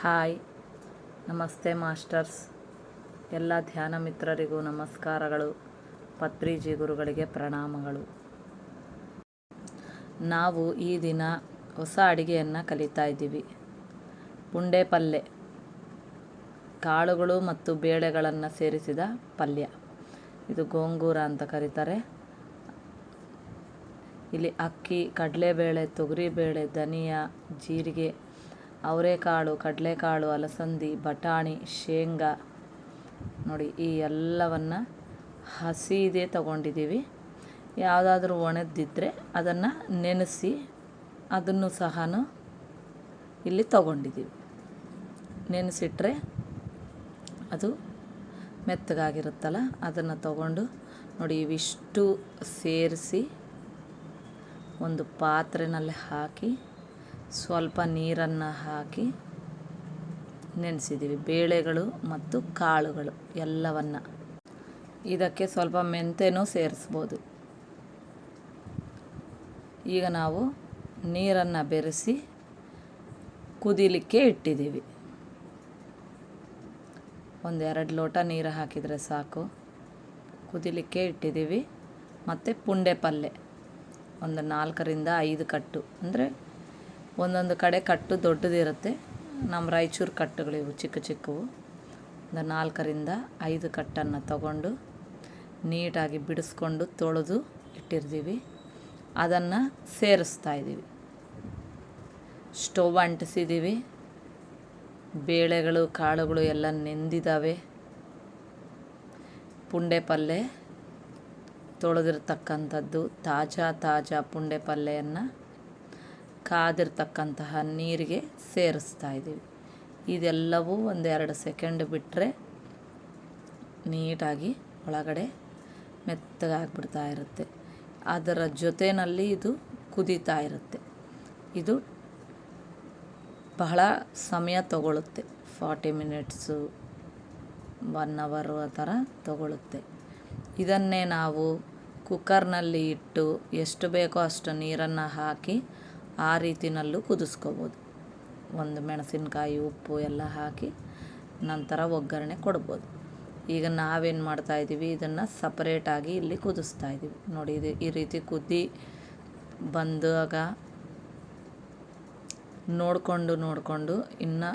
Hi. ನಮಸ್ತೆ masters. ಎಲ್ಲ ಧ್ಯಾನ ಮಿತ್ರರಿಗೂ ನಮಸ್ಕಾರಗಳು. ಪತ್ರಿಜಿ ಗುರುಗಳಿಗೆ ಪ್ರಣಾಮಗಳು. ನಾವು ಈ ದಿನ ಹೊಸ ಅಡಿಗೆಯನ್ನು ಕಲಿತಾ ಇದ್ದೀವಿ. ಪುಂಡೆ ಪಲ್ಯ ಕಾಳುಗಳು ಮತ್ತು ಬೇಳೆಗಳನ್ನು ಸೇರಿಸಿದ ಪಲ್ಯ. ಇದು ಗೋಂಗೂರ ಅಂತ ಕರೀತಾರೆ. ಇಲ್ಲಿ ಅಕ್ಕಿ, ಕಡಲೆಬೇಳೆ, ತೊಗರಿಬೇಳೆ, ಧನಿಯಾ, ಜೀರಿಗೆ ಅವರೆಕಾಳು, ಕಡಲೆಕಾಳು, ಅಲಸಂದಿ, ಬಟಾಣಿ, ಶೇಂಗಾ. ನೋಡಿ, ಈ ಎಲ್ಲವನ್ನು ಹಸಿದೇ ತಗೊಂಡಿದ್ದೀವಿ. ಯಾವುದಾದ್ರೂ ಒಣದಿದ್ದರೆ ಅದನ್ನು ನೆನೆಸಿ ಅದನ್ನು ಸಹ ಇಲ್ಲಿ ತಗೊಂಡಿದ್ದೀವಿ. ನೆನೆಸಿಟ್ರೆ ಅದು ಮೆತ್ತಗಾಗಿರುತ್ತಲ್ಲ, ಅದನ್ನು ತಗೊಂಡು ನೋಡಿ, ಇವಿಷ್ಟು ಸೇರಿಸಿ ಒಂದು ಪಾತ್ರೆನಲ್ಲಿ ಹಾಕಿ ಸ್ವಲ್ಪ ನೀರನ್ನು ಹಾಕಿ ನೆನೆಸಿದ್ದೀವಿ. ಬೇಳೆಗಳು ಮತ್ತು ಕಾಳುಗಳು ಎಲ್ಲವನ್ನು. ಇದಕ್ಕೆ ಸ್ವಲ್ಪ ಮೆಂತೆನೂ ಸೇರಿಸ್ಬೋದು. ಈಗ ನಾವು ನೀರನ್ನು ಬೆರೆಸಿ ಕುದಿಲಿಕ್ಕೆ ಇಟ್ಟಿದ್ದೀವಿ. ಒಂದೆರಡು ಲೋಟ ನೀರು ಹಾಕಿದರೆ ಸಾಕು. ಕುದಿಲಿಕ್ಕೆ ಇಟ್ಟಿದ್ದೀವಿ. ಮತ್ತು ಪುಂಡೆ ಪಲ್ಯ ಒಂದು ನಾಲ್ಕರಿಂದ ಐದು ಕಟ್ಟು. ಅಂದರೆ ಒಂದೊಂದು ಕಡೆ ಕಟ್ಟು ದೊಡ್ಡದಿರುತ್ತೆ. ನಮ್ಮ ರಾಯಚೂರು ಕಟ್ಟುಗಳಿವು, ಚಿಕ್ಕ ಚಿಕ್ಕವು. ಒಂದು ನಾಲ್ಕರಿಂದ ಐದು ಕಟ್ಟನ್ನು ತಗೊಂಡು ನೀಟಾಗಿ ಬಿಡಿಸ್ಕೊಂಡು ತೊಳೆದು ಇಟ್ಟಿರ್ತೀವಿ. ಅದನ್ನು ಸೇರಿಸ್ತಾ ಇದ್ದೀವಿ. ಸ್ಟವ್ ಅಂಟಿಸಿದ್ದೀವಿ. ಬೇಳೆಗಳು, ಕಾಳುಗಳು ಎಲ್ಲ ನೆಂದಿದ್ದಾವೆ. ಪುಂಡೆ ಪಲ್ಯ ತೊಳೆದಿರ್ತಕ್ಕಂಥದ್ದು ತಾಜಾ ತಾಜಾ ಪುಂಡೆ ಪಲ್ಯವನ್ನು ಕಾದಿರ್ತಕ್ಕಂತಹ ನೀರಿಗೆ ಸೇರಿಸ್ತಾ ಇದ್ದೀವಿ. ಇದೆಲ್ಲವೂ ಒಂದೆರಡು ಸೆಕೆಂಡ್ ಬಿಟ್ಟರೆ ನೀಟಾಗಿ ಒಳಗಡೆ ಮೆತ್ತಗಾಗ್ಬಿಡ್ತಾ ಇರುತ್ತೆ. ಅದರ ಜೊತೆಯಲ್ಲಿ ಇದು ಕುದೀತಾ ಇರುತ್ತೆ. ಇದು ಬಹಳ ಸಮಯ ತಗೊಳ್ಳುತ್ತೆ ಫಾರ್ಟಿ ಮಿನಿಟ್ಸು, ಒನ್ ಅವರು ಆ ಥರ ತಗೊಳ್ಳುತ್ತೆ ಇದನ್ನೇ ನಾವು ಕುಕ್ಕರ್ನಲ್ಲಿ ಇಟ್ಟು ಎಷ್ಟು ಬೇಕೋ ಅಷ್ಟು ನೀರನ್ನು ಹಾಕಿ ಆ ರೀತಿನಲ್ಲೂ ಕುದಿಸ್ಕೋಬೋದು. ಒಂದು ಮೆಣಸಿನ್ಕಾಯಿ, ಉಪ್ಪು ಎಲ್ಲ ಹಾಕಿ ನಂತರ ಒಗ್ಗರಣೆ ಕೊಡ್ಬೋದು. ಈಗ ನಾವೇನು ಮಾಡ್ತಾಯಿದ್ದೀವಿ ಇದನ್ನು ಸಪ್ರೇಟಾಗಿ ಇಲ್ಲಿ ಕುದಿಸ್ತಾ ಇದ್ದೀವಿ. ನೋಡಿ, ಇದು ಈ ರೀತಿ ಕುದಿ ಬಂದಾಗ ನೋಡಿಕೊಂಡು ನೋಡಿಕೊಂಡು ಇನ್ನು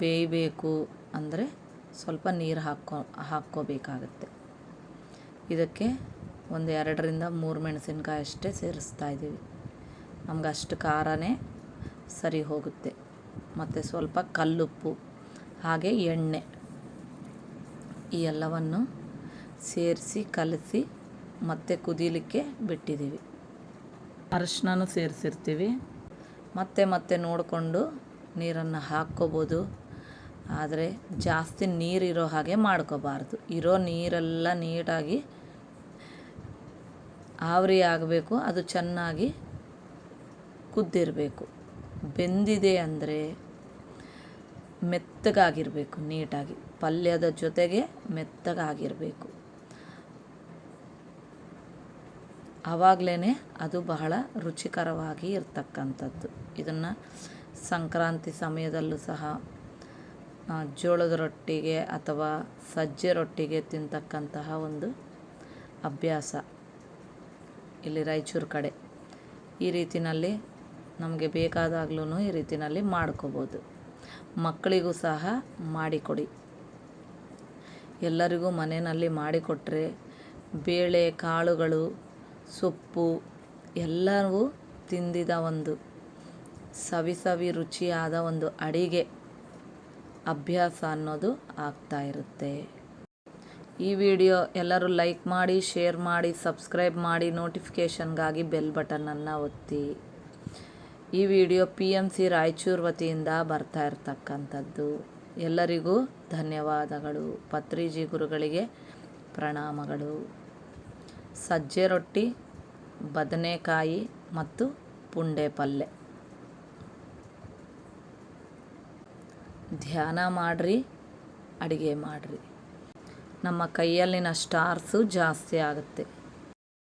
ಬೇಯಬೇಕು ಅಂದರೆ ಸ್ವಲ್ಪ ನೀರು ಹಾಕ್ಕೋ ಹಾಕ್ಕೋಬೇಕಾಗತ್ತೆ. ಇದಕ್ಕೆ ಒಂದು ಎರಡರಿಂದ ಮೂರು ಮೆಣಸಿನ್ಕಾಯಿ ಅಷ್ಟೇ ಸೇರಿಸ್ತಾ ಇದ್ದೀವಿ. ನಮ್ಗೆ ಅಷ್ಟು ಖಾರನೇ ಸರಿ ಹೋಗುತ್ತೆ. ಮತ್ತು ಸ್ವಲ್ಪ ಕಲ್ಲುಪ್ಪು, ಹಾಗೆ ಎಣ್ಣೆ ಈ ಎಲ್ಲವನ್ನು ಸೇರಿಸಿ, ಕಲಸಿ ಮತ್ತೆ ಕುದೀಲಿಕ್ಕೆ ಬಿಟ್ಟಿದ್ದೀವಿ. ಅರಶಿನೂ ಸೇರಿಸಿರ್ತೀವಿ. ಮತ್ತೆ ಮತ್ತೆ ನೋಡಿಕೊಂಡು ನೀರನ್ನು ಹಾಕ್ಕೋಬೋದು. ಆದರೆ ಜಾಸ್ತಿ ನೀರಿರೋ ಹಾಗೆ ಮಾಡ್ಕೋಬಾರ್ದು. ಇರೋ ನೀರೆಲ್ಲ ನೀಟಾಗಿ ಆವರಿ ಆಗಬೇಕು. ಅದು ಚೆನ್ನಾಗಿ ಕುದ್ದಿರಬೇಕು. ಬೆಂದಿದೆ ಅಂದರೆ ಮೆತ್ತಗಾಗಿರಬೇಕು, ನೀಟಾಗಿ. ಪಲ್ಯದ ಜೊತೆಗೆ ಮೆತ್ತಗಾಗಿರಬೇಕು. ಆವಾಗಲೇ ಅದು ಬಹಳ ರುಚಿಕರವಾಗಿ ಇರ್ತಕ್ಕಂಥದ್ದು. ಇದನ್ನು ಸಂಕ್ರಾಂತಿ ಸಮಯದಲ್ಲೂ ಸಹ ಜೋಳದ ರೊಟ್ಟಿಗೆ ಅಥವಾ ಸಜ್ಜೆ ರೊಟ್ಟಿಗೆ ತಿಂತಕ್ಕಂತಹ ಒಂದು ಅಭ್ಯಾಸ ಇಲ್ಲಿ ರಾಯಚೂರು ಕಡೆ. ಈ ರೀತಿಯಲ್ಲಿ ನಮಗೆ ಬೇಕಾದಾಗ್ಲೂ ಈ ರೀತಿಯಲ್ಲಿ ಮಾಡ್ಕೋಬೋದು. ಮಕ್ಕಳಿಗೂ ಸಹ ಮಾಡಿಕೊಡಿ. ಎಲ್ಲರಿಗೂ ಮನೆಯಲ್ಲಿ ಮಾಡಿಕೊಟ್ರೆ ಬೇಳೆ, ಕಾಳುಗಳು, ಸೊಪ್ಪು ಎಲ್ಲವೂ ತಿಂದಿದ ಒಂದು ಸವಿ ಸವಿ ರುಚಿಯಾದ ಒಂದು ಅಡಿಗೆ ಅಭ್ಯಾಸ ಅನ್ನೋದು ಆಗ್ತಾ ಇರುತ್ತೆ. ಈ ವಿಡಿಯೋ ಎಲ್ಲರೂ ಲೈಕ್ ಮಾಡಿ, ಶೇರ್ ಮಾಡಿ, ಸಬ್ಸ್ಕ್ರೈಬ್ ಮಾಡಿ, ನೋಟಿಫಿಕೇಷನ್ಗಾಗಿ ಬೆಲ್ ಬಟನನ್ನು ಒತ್ತಿ. ಈ video P M C Raichur ವತಿಯಿಂದ ಬರ್ತಾ ಇರತಕ್ಕಂಥದ್ದು. ಎಲ್ಲರಿಗೂ ಧನ್ಯವಾದಗಳು. ಪತ್ರಿಜಿ ಗುರುಗಳಿಗೆ ಪ್ರಣಾಮಗಳು. ಸಜ್ಜೆ ರೊಟ್ಟಿ, ಬದನೆಕಾಯಿ ಮತ್ತು ಪುಂಡೆ ಪಲ್ಯ ಧ್ಯಾನ ಮಾಡಿರಿ, ಅಡುಗೆ ಮಾಡಿರಿ. ನಮ್ಮ ಕೈಯಲ್ಲಿನ ಸ್ಟಾರ್ಸು ಜಾಸ್ತಿ ಆಗುತ್ತೆ.